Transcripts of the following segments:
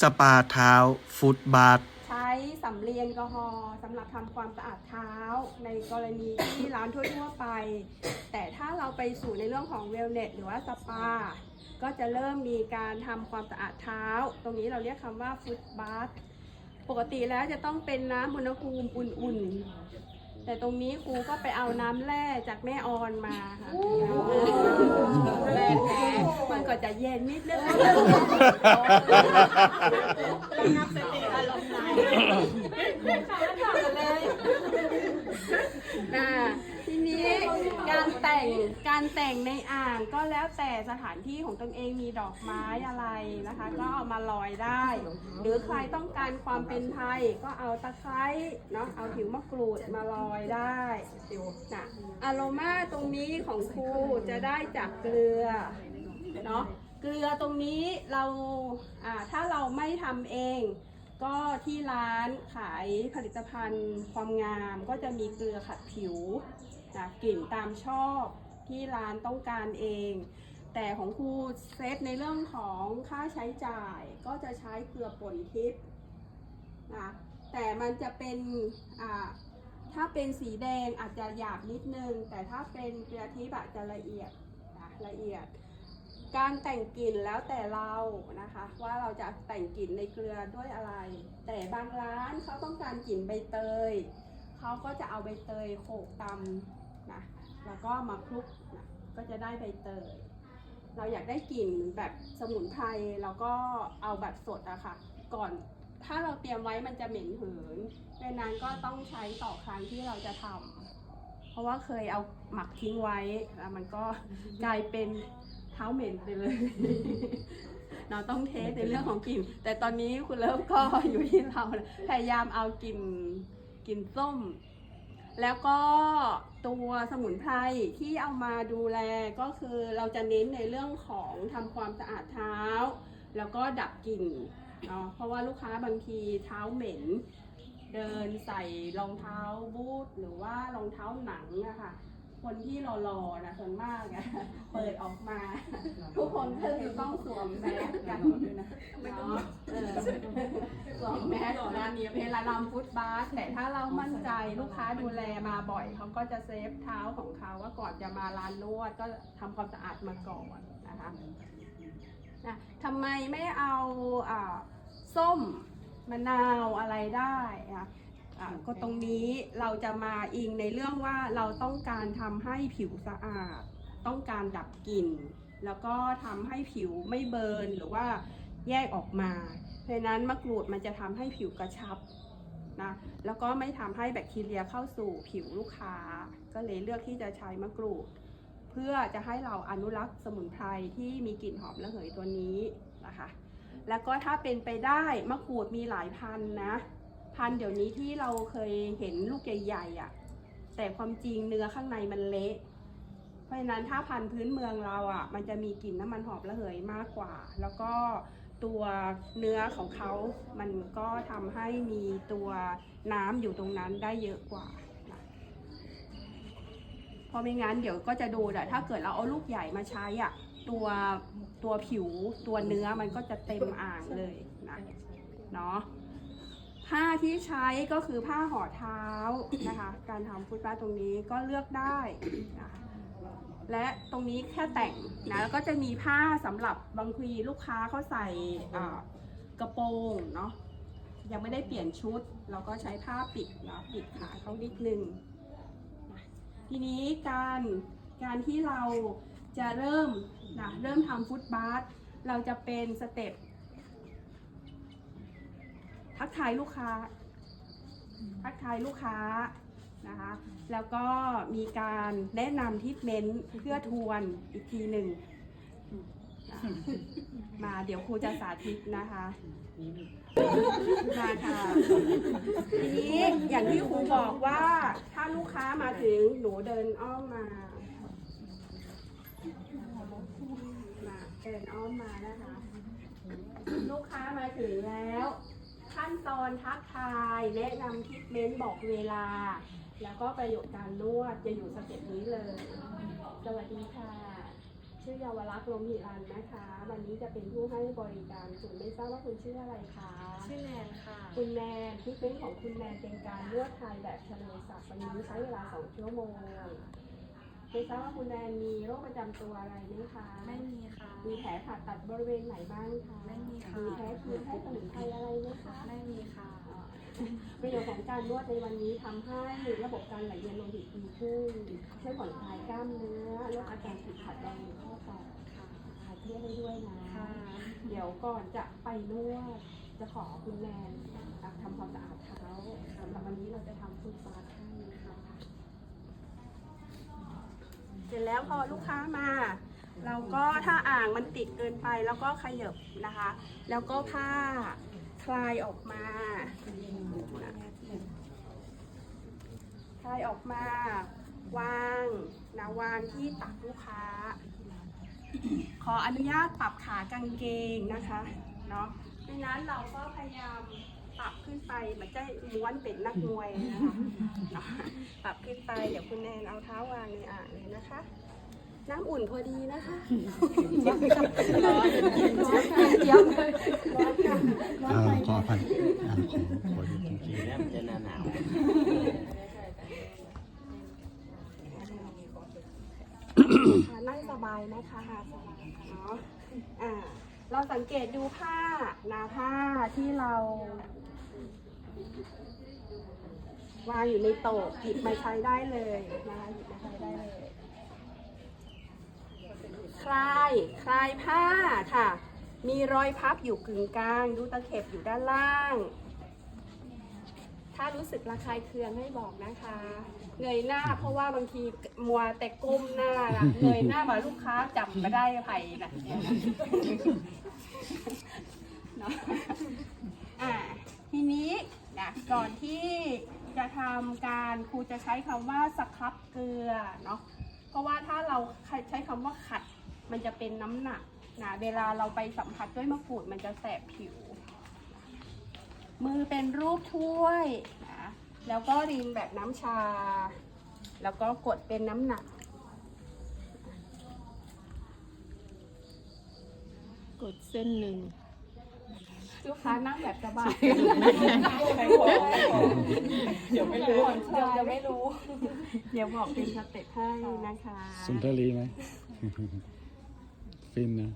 สปาเท้า ฟุตบาท ใช้สำลีแอลกอฮอล์สำหรับทำความสะอาดเท้า ในกรณีที่ร้านทั่วๆไป แต่ถ้าเราไปสู่ในเรื่องของเวลเนสหรือว่าสปา ก็จะเริ่มมีการทำความสะอาดเท้า ตรงนี้เราเรียกคำว่าฟุตบาทปกติแล้วจะต้องเป็นน้ำอุณหภูมิอุ่นๆ แต่ตรงนี้ครูก็ไปเอาน้ำแร่จากแม่ออนมาค่ะแร่แท้มันก็จะเย็นนิดนึงนับสติอารมณ์ไหนนะที นี้การแต่งการแต่งในอ่างก็แล้วแต่สถานที่ของตนเองมีดอกไม้อะไรนะคะ ก็เอามาลอยได้ หรือใครต้องการความเป็นไทยก็เอาตะไคร้เนาะเอาผิวมะกรูดมาลอยได้นะอโรมาตรงนี้ของครูจะได้จากเกลือเนาะเกลือตรงนี้เราอ่าถ้าเราไม่ทำเองก็ที่ร้านขายผลิตภัณฑ์ความงามก็จะมีเกลือขัดผิว นะกลิ่นตามชอบที่ร้านต้องการเอง แต่ของครูเซฟในเรื่องของค่าใช้จ่ายก็จะใช้เกลือป่นทิพย์นะแต่มันจะเป็นอ่าถ้าเป็นสีแดงอาจจะหยาบนิดนึง แต่ถ้าเป็นเกลือทิพย์จะละเอียดนะละเอียด การแต่งกลิ่นแล้วแต่เรานะคะ ว่าเราจะแต่งกลิ่นในเกลือด้วยอะไร แต่บางร้านเขาต้องการกลิ่นใบเตย เขาก็จะเอาใบเตยโขกตำนะแล้วก็มาคลุกนะก็จะได้ใบเตย เราอยากได้กลิ่นแบบสมุนไพรเราก็เอาแบบสดอะค่ะ ก่อนถ้าเราเตรียมไว้มันจะเหม็นหืนดังนั้นก็ต้องใช้ต่อครั้งที่เราจะทำเพราะว่าเคยเอาหมักทิ้งไว้แล้วมันก็กลายเป็นเท้าเหม็นไปเลย เราต้องเทสในเรื่องของกลิ่น แต่ตอนนี้คุณเลิฟก็อยู่ที่เราพยายามเอากลิ่น กลิ่นส้ม แล้วก็ตัวสมุนไพรที่เอามาดูแลก็คือเราจะเน้นในเรื่องของทำความสะอาดเท้า แล้วก็ดับกลิ่นเนาะเพราะว่าลูกค้าบางทีเท้าเหม็น เดินใส่รองเท้าบูทหรือว่ารองเท้าหนังอะค่ะ คนที่รอๆนะส่วนมากอะเปิดออกมา ทุกคนก็คือต้องสวมแมสกันเนาะเออสวมแมสร้านนี้เวลานำฟุตบาสแต่ถ้าเรามั่นใจลูกค้าดูแลมาบ่อยเขาก็จะเซฟเท้าของเขาว่าก่อนจะมาร้านนวดก็ทำความสะอาดมาก่อนนะคะนะทำไมไม่เอาอ่าส้มมะนาวอะไรได้อะอะ ก็ตรงนี้เราจะมาอิงในเรื่องว่าเราต้องการทำให้ผิวสะอาด ต้องการดับกลิ่น แล้วก็ทำให้ผิวไม่เบิร์นหรือว่าแยกออกมา เพราะฉะนั้นมะกรูดมันจะทำให้ผิวกระชับนะแล้วก็ไม่ทำให้แบคทีเรียเข้าสู่ผิวลูกค้า ก็เลยเลือกที่จะใช้มะกรูด เพื่อจะให้เราอนุรักษ์สมุนไพรที่มีกลิ่นหอมระเหยตัวนี้นะคะ แล้วก็ถ้าเป็นไปได้มะกรูดมีหลายพันธุ์นะ พันธุ์เดี๋ยวนี้ที่เราเคยเห็นลูกใหญ่ๆอะ่ะ แต่ความจริงเนื้อข้างในมันเละ เพราะฉะนั้นถ้าพันธุ์พื้นเมืองเราอะ่ะ มันจะมีกลิ่นน้ำมันหอมระเหยมากกว่า แล้วก็ตัวเนื้อของเขา มันก็ทำให้มีตัวน้ำอยู่ตรงนั้นได้เยอะกว่าเพราะไม่งั้นเดี๋ยวก็จะดูแหละถ้าเกิดเราเอาลูกใหญ่มาใช้อะ่ะตัวตัวผิวตัวเนื้อมันก็จะเต็มอ่างเลยนะเนาะ ผ้าที่ใช้ก็คือผ้าห่อเท้านะคะ การทำฟุตบาทตรงนี้ก็เลือกได้นะคะและตรงนี้แค่แต่งนะแล้วก็จะมีผ้าสำหรับบางทีลูกค้าเขาใส่กระโปรงเนาะยังไม่ได้เปลี่ยนชุด เราก็ใช้ผ้าปิดนะปิดขาเขานิดนึงทีนี้การการที่เราจะเริ่มนะเริ่มทำฟุตบาทเราจะเป็นสเต็ป ทักทายลูกค้า ทักทายลูกค้านะคะ แล้วก็มีการแนะนำทิปเมนต์เพื่อทวนอีกทีหนึ่งอะมาเดี๋ยวครูจะสาธิตนะคะ มาค่ะ ทีนี้อย่างที่ครูบอกว่าถ้าลูกค้ามาถึงหนูเดินอ้อมมามาเดินอ้อมมานะคะ ลูกค้ามาถึงแล้ว ขั้นตอนทักทายแนะนำทิปเมนต์บอกเวลา แล้วก็ประโยชน์การนวดจะอยู่สเต็ปนี้เลย สวัสดีค่ะ ชื่อเยาวรักษ์ลมหิรันนะคะ วันนี้จะเป็นผู้ให้บริการคุณไม่ทราบว่าคุณชื่ออะไรคะชื่อแนนค่ะ คุณแนนที่เป็นของคุณแนนเป็นการนวดไทยแบบทะเลสับวันนี้ใช้เวลา2ชั่วโมง ไม่ทราบว่าคุณแนนมีโรคประจำตัวอะไรไหมคะไม่มีค่ะ มีแผลผ่าตัดบริเวณไหนบ้างคะไม่มีค่ะ มีแพ้คีแพ้สมุนไพรอะไรไหมคะไม่มีค่ะประโยชน์ของการนวดในวันนี้ทำให้ระบบการไหลเวียนโลหิตดีขึ้นช่วยผ่อนคลายกล้ามเนื้อลดอาการติดขัดแรงในข้อต่อค่ะ คลายเครียดได้ด้วยนะ ค่ะ เดี๋ยวก่อนจะไปนวดจะขอคุณแนนอะทำความสะอาดเท้าสำหรับวันนี้เราจะทำฟุตบาร์ให้ค่ะ เสร็จแล้วพอลูกค้ามา เราก็ถ้าอ่างมันติดเกินไปแล้วก็ขยับนะคะ แล้วก็ผ้าคลายออกมาคลายออกมาวางนะวางที่ตักลูกค้า ขออนุญาตปรับขากางเกงนะคะเนาะดังนั้นเราก็พยายาม ปรับขึ้นไปมือนจะม้วนเป็นนักมวยนะคะปรับขึ้นไปเดี๋ยวคุณแนนเอาเท้าวางในอ่างเลยนะคะ น้ำอุ่นพอดีนะคะร้อนเจี๊ยบเลยร้อนค่ะร้อนไปขออภัยอ่าขอขอจริงทีนี้มันจะหนาวนั่งสบายนะคะสบายเนาะเราสังเกตดูผ้านาผ้าที่เรา วางอยู่ในโต๊ะหยิบมาใช้ได้เลยนะคะหยิบมาใช้ได้เลยคลายคลายผ้าค่ะ มีรอยพับอยู่กึ่งกลางดูตะเข็บอยู่ด้านล่าง ถ้ารู้สึกระคายเคืองให้บอกนะคะเงยหน้าเพราะว่าบางทีมัวแต่ก้มหน้าละเงยหน้ามาลูกค้าจับไมาได้ไผ่เนี้ยนะเนาะอ่าทีนี้ นะก่อนที่จะทำการครูจะใช้คำว่าสครับเกลือเนาะเพราะว่าถ้าเราใช้คำว่าขัดมันจะเป็นน้ำหนักนะเวลาเราไปสัมผัสด้วยมะกรูดมันจะแสบผิว มือเป็นรูปถ้วยนะแล้วก็รินแบบน้ำชา แล้วก็กดเป็นน้ำหนัก กดเส้นหนึ่ง ลูกค้านั่งแบบสบายเดี๋ยวไม่รู้เดี๋ยวจะไม่รู้ เดี๋ยวบอกเป็นสเต็ปให้นะคะๆสุนทรีไหมฟินนะ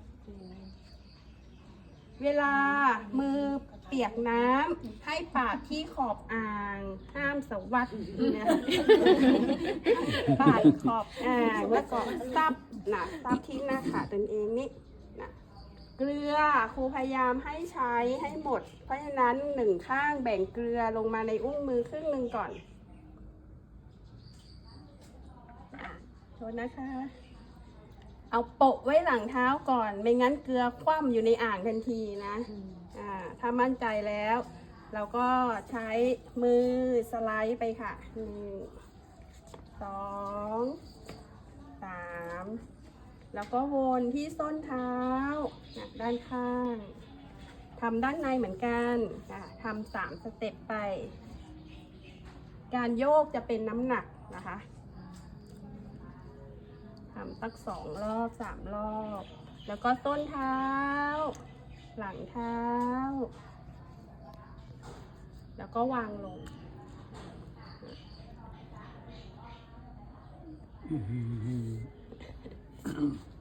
เวลามือเปียกน้ำให้ปาดที่ขอบอ่างห้ามสวัสดนะปาดขอบอ่างแล้วก็ซับนะซับที่หน้าขาตนเองนี่นะ เกลือครูพยายามให้ใช้ให้หมด เพราะฉะนั้นหนึ่งข้างแบ่งเกลือลงมาในอุ้งมือครึ่งหนึ่งก่อนโทษนะคะ เอาโปะไว้หลังเท้าก่อน ไม่งั้นเกลือคว่ำอยู่ในอ่างทันทีนะอ่าถ้ามั่นใจแล้ว เราก็ใช้มือสไลด์ไปค่ะหนึ่งสองสาม แล้วก็วนที่ส้นเท้านะด้านข้างทำด้านในเหมือนกันอะทำสามสเต็ปไป การโยกจะเป็นน้ำหนักนะคะทำสักสองรอบสามรอบ แล้วก็ต้นเท้า หลังเท้า แล้วก็วางลงเส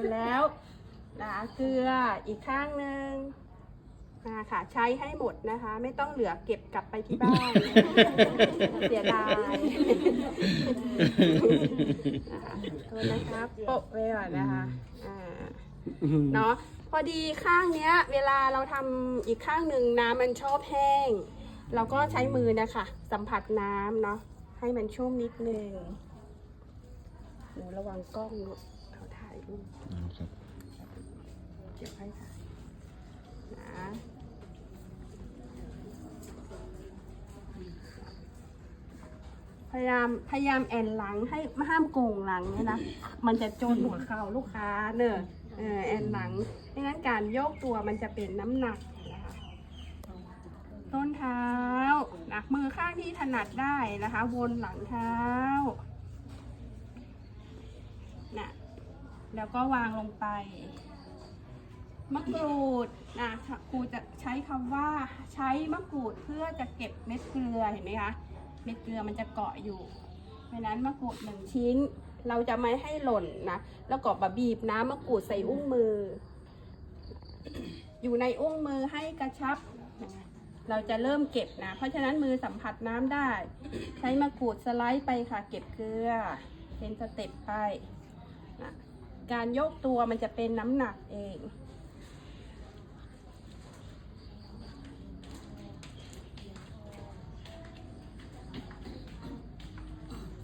ร็จแล้วนะเกลืออีกข้างหนึ่งมาค่ะใช้ให้หมดนะคะ ไม่ต้องเหลือเก็บกลับไปที่บ้าน เสียดายนะคะโทษนะคะโปะไว้ก่อนนะคะอ่าเนาะพอดีข้างเนี้ย เวลาเราทำอีกข้างหนึ่งน้ำมันชอบแห้ง เราก็ใช้มือนะคะ สัมผัสน้ำเนาะให้มันชุ่มนิดนึงหนูระวังกล้องลูก่าครับเดี๋ยวให้ถ่ายนะพยายามพยายามแอนหลังให้ห้ามโกงหลังเนี่ยนะมันจะโจนหัวเข่าลูกค้าเนอะเออแอนหลังไม่งั้นการโยกตัวมันจะเป็นน้ำหนักนะคะต้นเท้านะมือข้างที่ถนัดได้นะคะ วนหลังเท้านะ แล้วก็วางลงไป มะกรูดนะครูจะใช้คำว่าใช้มะกรูดเพื่อจะเก็บเม็ดเกลือเห็นไหมคะ เม็ดเกลือมันจะเกาะอยู่เพราะนั้นมะกรูดหนึ่งชิ้น เราจะไม่ให้หล่นนะ แล้วก็บบีบน้ำมะกรูดใส่อุ้งมือ อยู่ในอุ้งมือให้กระชับ เราจะเริ่มเก็บนะ เพราะฉะนั้นมือสัมผัสน้ำได้ ใช้มะกรูดสไลด์ไปค่ะ เก็บเกลือ เป็นสเต็ปไป การยกตัวมันจะเป็นน้ำหนักเอง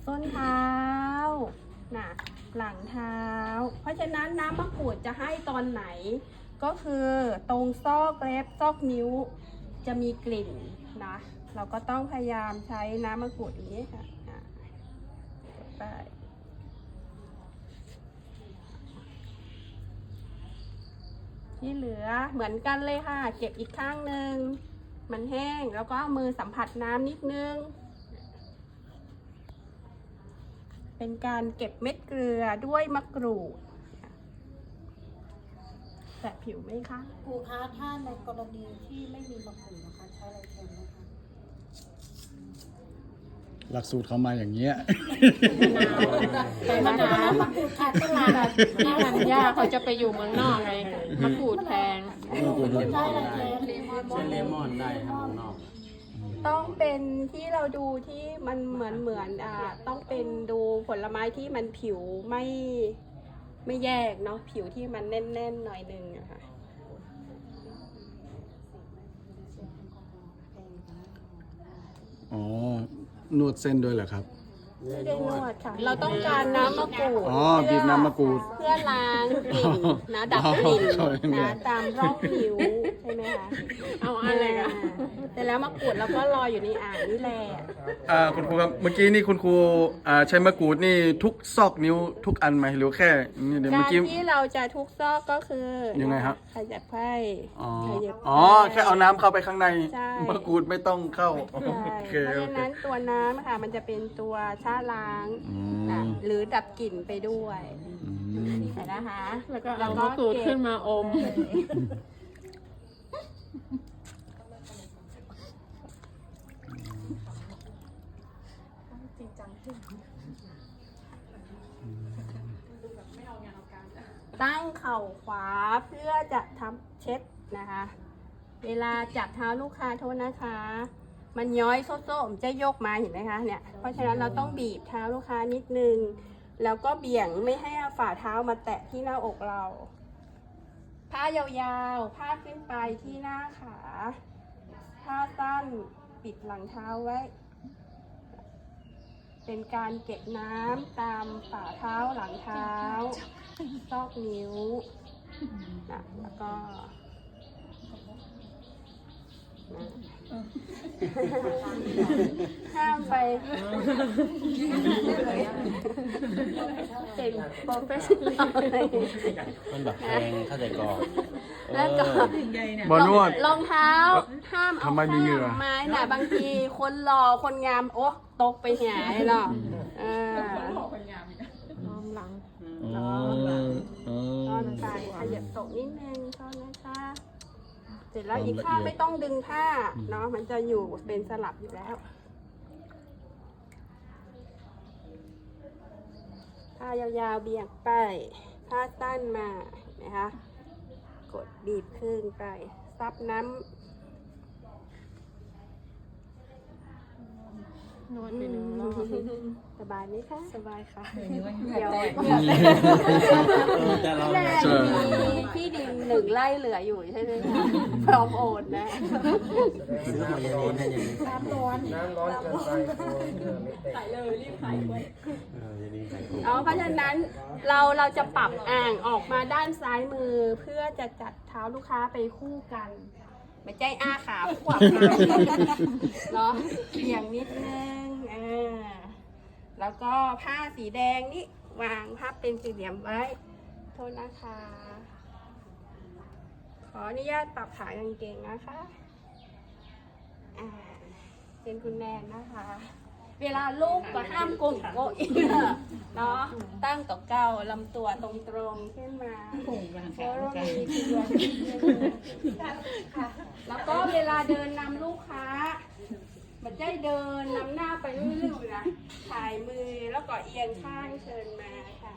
ส้นเท้านะหลังเท้า เพราะฉะนั้นน้ำมะกรูดจะให้ตอนไหน ก็คือตรงซอกเล็บซอกนิ้วจะมีกลิ่นนะ เราก็ต้องพยายามใช้น้ำมะกรูดอย่างนี้ค่ะอะไป ที่เหลือเหมือนกันเลยค่ะ เก็บอีกข้างหนึ่งมันแห้งแล้วก็เอามือสัมผัสน้ำนิดนึง เป็นการเก็บเม็ดเกลือด้วยมะกรูดแต่ผิวไหมคะครูคะถ้าในกรณีที่ไม่มีมะกรูดนะคะ ใช้อะไรแทนไหมคะหลักสูตรเขามาอย่างเงี้ย แต่มะนาวมะกรูดขาดตลาดที่ธัญญาเขาจะไปอยู่เมืองนอกไงมะกรูดแพงใช้อะไรแทนใช้เลมอนได้ครับข้างนอก ต้องเป็นที่เราดูที่มันเหมือนเหมือนอ่าต้องเป็นดูผลไม้ที่มันผิวไม่ไม่แยกเนาะผิวที่มันแน่นๆหน่อยนึงอะค่ะอ๋อ นวดเส้นด้วยเหรอครับ ไม่ได้นวดค่ะ เราต้องการน้ำมะกรูดอ๋อบีบน้ำมะกรูด เพื่อล้างกลิ่นนะดับกลิ่นอ๋อเนี่นะยตามร่องนิ้วใช่ไหมคะเอาอะไรกันแต่แล้วมะกรูดเราก็รออยู่ในอ่างนี่แหละอ่าคุณครูครับเมื่อกี้นี่คุณครูอ่าใช้มะกรูดนี่ทุกซอกนิ้วทุกอันไหมหรือแค่นี่เดี๋ยวกาเมื่อรกี้ ที่เราจะทุกซอกก็คือยังไงครับ ขยับไพ่อ๋อขยับไพ่อ๋อแค่เอาน้ำเข้าไปข้างในใช่ มะกรูดไม่ต้องเข้าใช่โอเคเพราะโอฉะเค นั้นตัวน้ำค่ะ มันจะเป็นตัวชาล้างอืนะมหรือดับกลิ่นไปด้วยอืมเห็นนะคะแล้วก็เอามะกรูดขึ้นมาอม ตั้งเข่าขวาเพื่อจะทำเช็ดนะคะ เวลาจับเท้าลูกค้าโทษนะคะ มันย้อยโซ่ๆมันจะยกมาเห็นไหมคะเนี่ยเพราะฉะนั้นเราต้องบีบเท้าลูกค้านิดนึง แล้วก็เบี่ยงไม่ให้ฝ่าเท้ามาแตะที่หน้าอกเราผ้ายาวๆ ผ้าขึ้นไปที่หน้าขา ผ้าสั้นปิดหลังเท้าไว้ เป็นการเก็บน้ำตามฝ่าเท้าหลังเท้า ซอกนิ้วนะแล้วก็นะ ห้ามไปเป็นโปรเฟชชั่นอลเลยมันแบบแพงเข้าใจก่อนแล้วก็บอนวดรองเท้าห้ามเอาทำไมมีเหงื่อข้างไม้น่ะบางทีคนหล่อคนงามโอ้ตกไปหายหรอกเออน้อมหลังอ๋ออ๋อซ่อนไปขยับตกนิดนึงซ่อนนะคะ เส ร็จแล้วความอีกข้างละเอียดไม่ต้องดึงผ้าเนาะมันจะอยู่เป็นสลับอยู่แล้วผ้ายาวๆเบี่ยงไปผ้าสั้นมานะคะกดบีบครึ่งไปซับน้ นวดไปหนึ่งรอบำสบายไหมคะ สบายค่ะ เดี๋ยวแต่เราแม่มีที่ดินหนึ่งไร่เหลืออยู่ใช่ไหมคะพร้อมโอนนะ ซื้อหอยยาลีนให้อย่างนี้น้ำร้อนเออยาลีนใส่ถุงอ๋อเพราะฉะนั้นเราเราจะปรับอ่างออกมาด้านซ้ายมือเพื่อจะจัดเท้าลูกค้าไปคู่กัน ไม่ใจอ้าขาขวบกันเนาะเบี่ยงนิดนึงอ่าแล้วก็ผ้าสีแดงนี่วางพับเป็นสี่เหลี่ยมไว้ โทษนะคะ ขออนุญาตปรับขากางเกงนะคะ อ่า เป็นคุณแนนนะคะ เวลาลูกก็ห้ามโกงโกอินเนาะตั้งต่อเก้าลำตัวตรงๆขึ้นมาเพราะเรามีเกลือค่ะแล้วก็เวลาเดินนำลูกค้า มันจะเดินนำหน้าไปเรื่อยๆนะถ่ายมือแล้วก็เอียงข้างเชิญมาค่ะ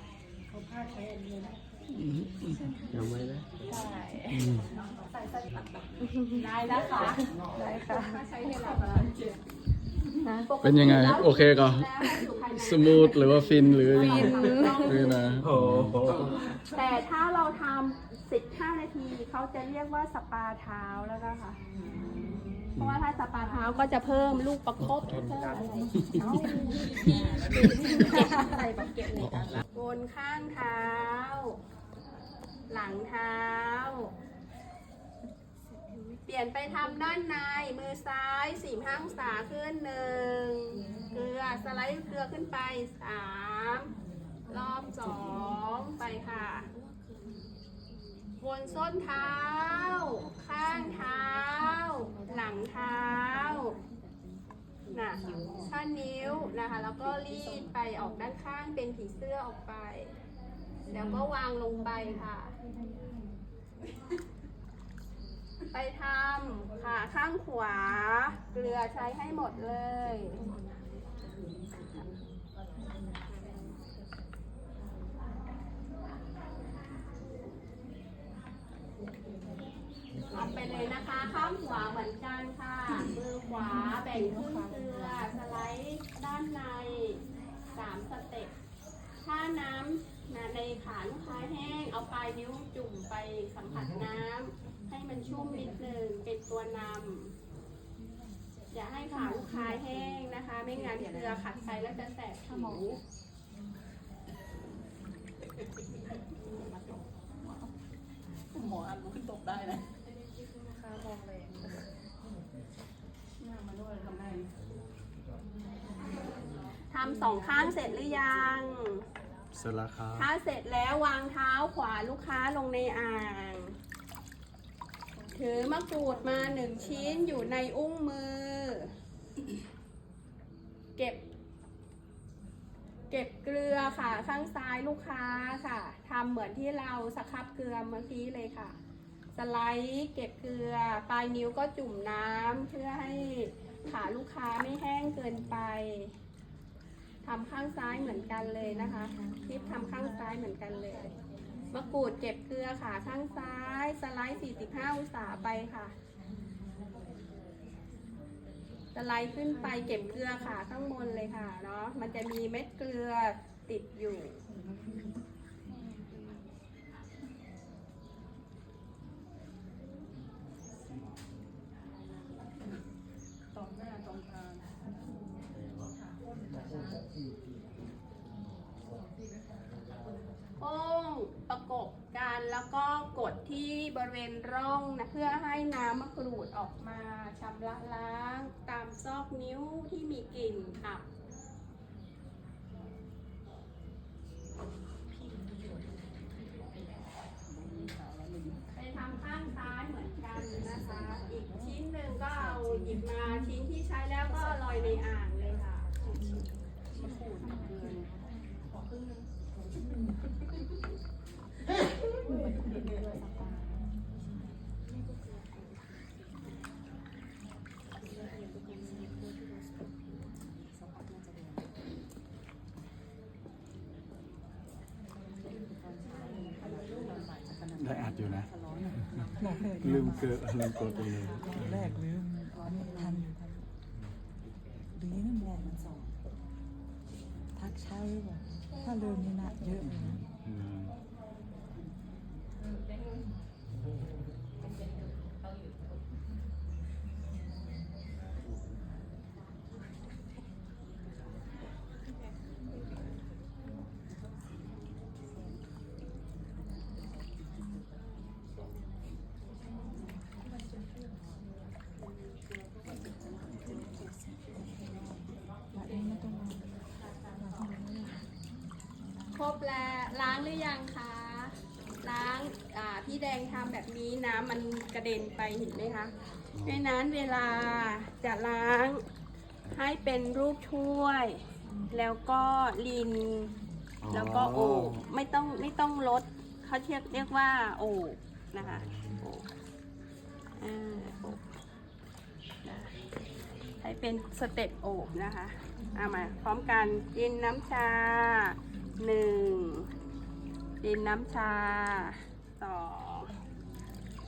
จำไว้นะได้แล้วค่ะได้ค่ะใช้เวลาประมาณเจ็ด เป็นยังไง โอเคก็แล้วให้อยู่ภายในสมูทหรือว่าฟินหรือยังไงนี่นะโอ้โหแต่ถ้าเราทำ15นาทีเขาจะเรียกว่าสปาเท้าแล้วนะคะเพราะว่าถ้าสปาเท้าก็จะเพิ่มลูกประคบเพิ่มอะไรใส่บักเก็ตเลยค่ะบนข้างเท้า หลังเท้าเปลี่ยนไปทำด้านในมือซ้ายสี่ห้าองศาขึ้นหนึ่งเกลือสไลด์เกลือขึ้นไปสามรอบสองไปค่ะบนส้นเท้า ข้างเท้า หลังเท้าน่ะท่านิ้วนะคะ แล้วก็รีดไปออกด้านข้างเป็นผีเสื้อออกไป แล้วก็วางลงไปค่ะ ไปทำขาข้างขวา เกลือใช้ให้หมดเลยเอาไปเลยนะคะ ข้างขวาเหมือนกันค่ะ มือขวาแบ่งครึ่งเกลือ สไลด์ด้านในสามสเต็ปถ้าน้ำในขาลูกค้าแห้ง เอาปลายนิ้วจุ่มไปสัมผัสน้ำ ให้มันชุ่มนิดนึงเป็นตัวนำอย่าให้ขาลูกค้าแห้งนะคะ ไม่งั้นเกลือขัดไปแล้วจะแสบผิวหมออันรู้ขึ้นตกได้นะทำสองข้างเสร็จหรือยังสละครับถ้าเสร็จแล้ววางเท้าขวาลูกค้าลงในอ่าง ถือมะกรูดมาหนึ่งชิ้นอยู่ในอุ้งมือ เก็บ เก็บเกลือค่ะข้างซ้ายลูกค้าค่ะทำเหมือนที่เราสครับเกลือเมื่อกี้เลยค่ะ สไลด์เก็บเกลือ ปลายนิ้วก็จุ่มน้ำเพื่อให้ขาลูกค้าไม่แห้งเกินไปทำข้างซ้ายเหมือนกันเลยนะคะ คลิปทำข้างซ้ายเหมือนกันเลย มะกรูดเก็บเกลือขาข้างซ้าย สไลด์ 45 องศาไปค่ะ สไลด์ขึ้นไปเก็บเกลือขาข้างบนเลยค่ะเนาะมันจะมีเม็ดเกลือติดอยู่ โป้งประกบกันแล้วก็กดที่บริเวณร่องนะเพื่อให้น้ำมะกรูดออกมาชำระล้างตามซอกนิ้วที่มีกลิ่นค่ะ ไปทำข้างซ้ายเหมือนกันนะคะ อีกชิ้นหนึ่งก็เอาหยิบมาชิ้นที่ใช้แล้วก็ลอยในอ่างเลยค่ะมะกรูดเกลือขอครึ่งนึง ได้อัดอยู่นะ ลืมเกิดลืมกดตรงนี้แรกลืมทันอยู่ทันดีนั่นแหละมันสองทักเช้าหรือเปล่าถ้าลืมนี่นะเยอะเลยนะ อืม ว่าเองไม่ต้องมา ครบแล้วล้างหรือยังคะล้างอ่าพี่แดงทำแบบนี้น้ำมันกระเด็นไปเห็นไหมคะดังนั้นเวลาจะล้างให้เป็นรูปถ้วย แล้วก็ลิน แล้วก็โอบไม่ต้องไม่ต้องลดเขาเรียกเรียกว่าโอบนะคะโอบอ่าโอบนะให้เป็นสเต็ปโอบนะคะเอามาพร้อมกันดินน้ำชา หนึ่งดินน้ำชาสอง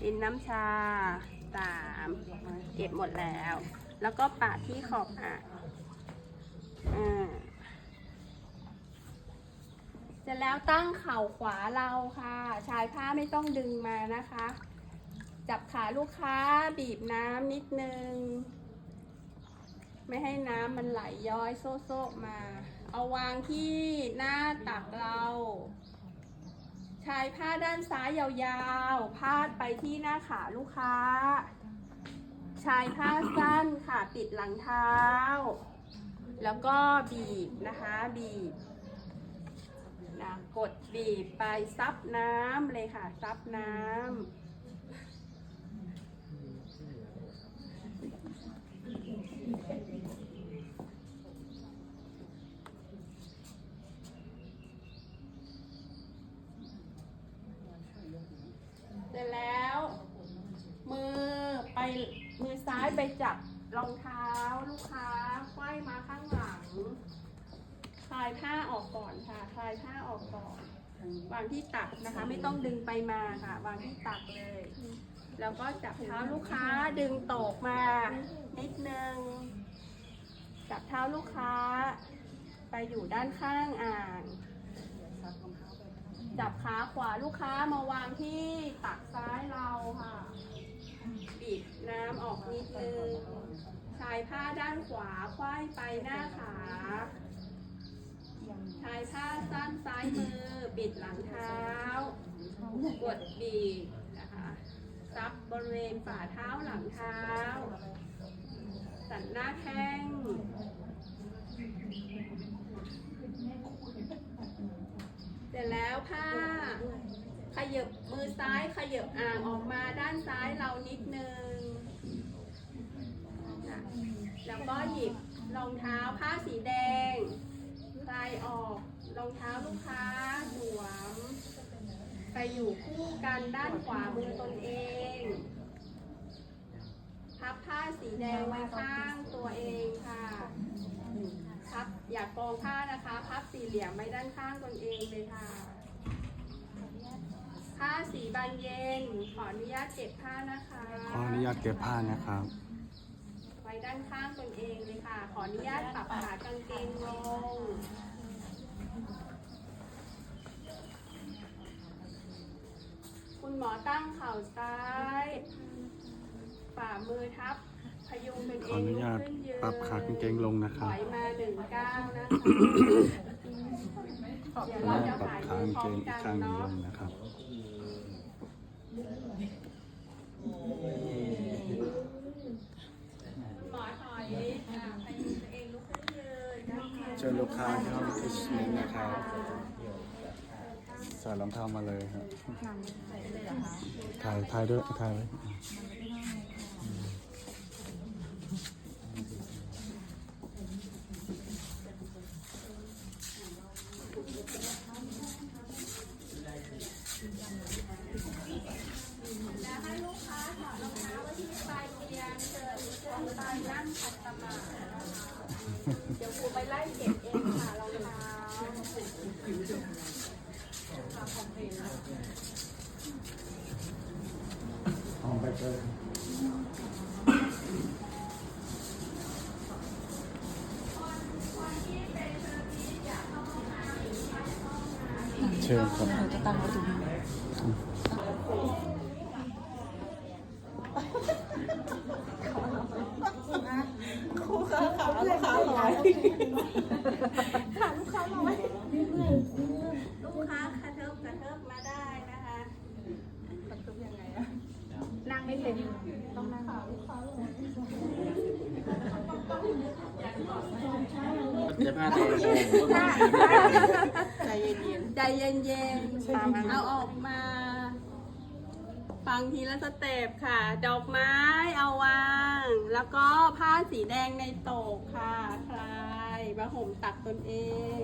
ดินน้ำชาสามเก็บหมดแล้ว แล้วก็ปาดที่ขอบอ่างอ่าเสร็จแล้วตั้งเข่าขวาเราค่ะ ชายผ้าไม่ต้องดึงมานะคะ จับขาลูกค้าบีบน้ำนิดนึง ไม่ให้น้ำมันไหลย้อยโซกๆมา เอาวางที่หน้าตักเราชายผ้าด้านซ้ายยาวๆ พาดไปที่หน้าขาลูกค้าชายผ้าสั้นค่ะปิดหลังเท้า แล้วก็บีบนะคะบีบนะกดบีบไปซับน้ำเลยค่ะซับน้ำ ร็จแล้ว มือไปมือซ้ายไปจับรองเท้าลูกค้าไขว้มาข้างหลังคลายผ้าออกก่อนค่ะคลายผ้าออกก่อน วางที่ตักนะคะ ไม่ต้องดึงไปมาค่ะ วางที่ตักเลย แล้วก็จับเท้าลูกค้าดึงตกมานิดนึงจับเท้าลูกค้า ไปอยู่ด้านข้างอ่าง จับขาขวาลูกค้ามาวางที่ตักซ้ายเราค่ะ บีบน้ำออกนิดนึงชายผ้าด้านขวาคว้ายไปหน้าขาชายผ้าสั้นซ้ายมือ บิดหลังเท้า กดบีบนะคะซับบริเวณฝ่าเท้าหลังเท้า สันหน้าแข้ง เส ร็จแล้วผ้าขยับมือซ้ายขยับอ่างออกมาด้านซ้ายเรานิดนึงแล้วก็หยิบรองเท้าผ้าสีแดงคลายออกรองเท้าลูกค้าสวมไปอยู่คู่กันด้านขวามือตนเองพับผ้าสีแดงไว้ข้างตัวเองค่ะ พับอย่ากกองผ้านะคะ พับสี่เหลี่ยมไว้ด้านข้างตนเองเลยค่ะ ผ้าสีบานเย็น ขออนุญาตเก็บผ้านะคะขออนุญาตเก็บผ้านะครับ ไว้ด้านข้างตนเองเลยค่ะ ขออนุญาตปรับขากางเกงลง คุณหมอตั้งเข่าซ้าย ฝ่ามือทับพ ยุงตนขเอองอนุญาตลุกขึ้นยืนปรับขากางเกงลงนะคถรับ อยมาหนึ่งก้าวนะคะเดี๋ยวขออเรานุญาจะตปรับหายขามือกางพร้เกอมงอีกกันข้างหนึ่งลเนาะงนะครับคุณหมอถอยอ่าพยุงตัวเองลุกขึ้นยืนนะคะเชิญลูกค้าเข้าที่ชิ้นนะครับใส่รองเท้ามาเลยครับถ่ายถ่ายด้วยถ่ายไว้แล้ว ชิญครับนูจะตั้งไว้ตรงนี้ลูกค้ากระเทิบกระเทิบมาได้นะคะกระเทิบยังไงอะนั่งไม่เป็นต้องนั่งเจ็บผ้าตัวเองใจเย็นๆ ใจเย็นๆ เอาออกมา ฟังทีละสเต็ปค่ะ ดอกไม้เอาวาง แล้วก็ผ้าสีแดงในโตกค่ะ คลายมาห่มตักตนเอง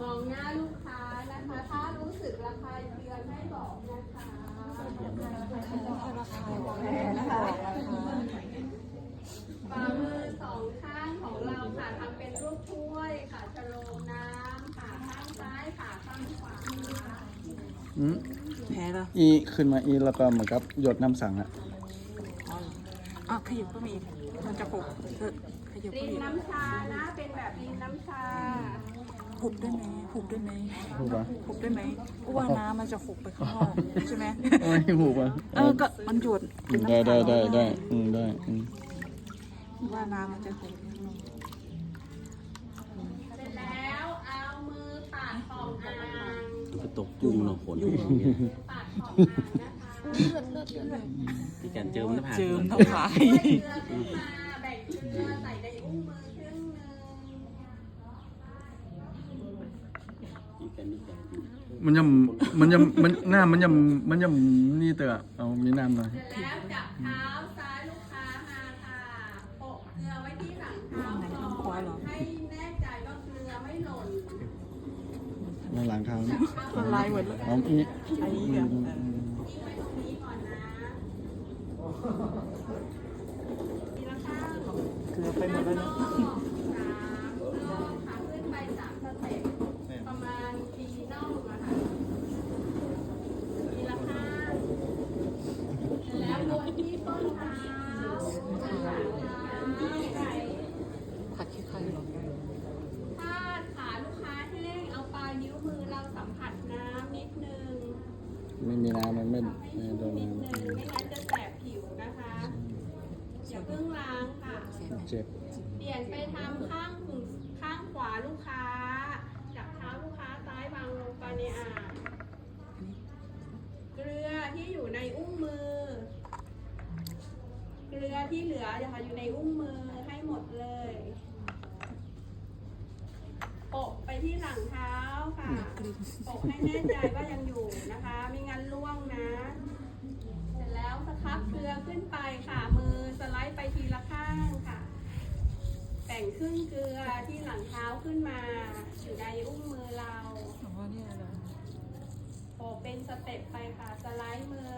มองหน้าลูกค้านะคะ ถ้ารู้สึกระคายเคืองให้บอกนะคะฝ่ามือสองข้างของเราค่ะทำเป็นรูปถ้วยค่ะชะโลมน้ำขาข้างซ้ายขาข้างขวา อืมแพ้แล้วอีขึ้นมาอีแล้วก็เหมือนกับหยดน้ำสังอะอ๋อขยับก็มีมันจะหกเธอขยับก็รินมีน้ำชานะ เป็นแบบรินน้ำชา หุบได้ไหมหุบได้ไหมหูปะหุบได้ไหมเพราะว่าน้ำมันจะหกไปข้างนอกใช่ไหมไม่หูปะเออก็มันหยดเป็นน้ำได้ได้ตาลได้ได้อืมได้อืมว่าน้ำมันจะหก ตกจุ่มเนาะขนปาดของอ่างนะคะที่การเจิมหน้าผากเจิมน้ำลายด้วยเกลือขึ้นมาแบ่งเกลือใส่ในอุ้งมือครึ่งหนึ่งที่การนี่การมันยังมันยังมันหน้ามันยังมันยังนี่เตอะเอามีน้ำหน่อยเสร็จแล้วจับเท้าซ้ายลูกค้ามาค่ะโปะเกลือไว้ที่หลังเท้าก่อนให้แน่ใจว่าเกลือไม่หล่น มาหลังเท้านี่ละลายหมดแล้วเอาอีไอ้อืเหี้ยมอืมทิ้งไว้ตรงนี้ก่อนนะทีละข้างเกลือไปหมดแล้วนะ สามขาขึ้นไปสามสเต็ปประมาณทีน่องอะค่ะทีละข้างแล้วลงที่ต้นเท้าขาเท้าไหล่ ผัดขี้ไข่หรอ ถ้าขาลูกค้าแห้งเอาปลายนิ้วมือเราสัมผัสน้ำนิดนึง ไม่มีน้ำมัน ไม่ทำให้ไม่โดชุ่มนนิดน้นึงไม่งั้นจะแสบผิวนะคะอย่าเพิ่งล้างค่ะำเจ็บ เปลี่ยนไปทำข้างหูข้างขวาลูกค้า จับเท้าลูกค้าซ้ายวางลงไปในอ่างเกลือที่อยู่ในอุ้งมือ เกลือที่เหลืออย่าค่ะอยู่ในอุ้งมือให้หมดเลยโปะไปที่หลังเท้าค่ะโปะให้แน่ใจว่ายังอยู่นะคะไม่งั้นล่วงนะ เสร็จแล้วสครับเกลือ ขึ้นไปค่ะ มือสไลด์ไปทีละข้างค่ะ แต่งครึ่งเกลือที่หลังเท้าขึ้นมา อยู่ในอุ้งมือเราอ๋อเนี่ยเหรอโปะเป็นสเต็ปไปค่ะ สไลด์มือ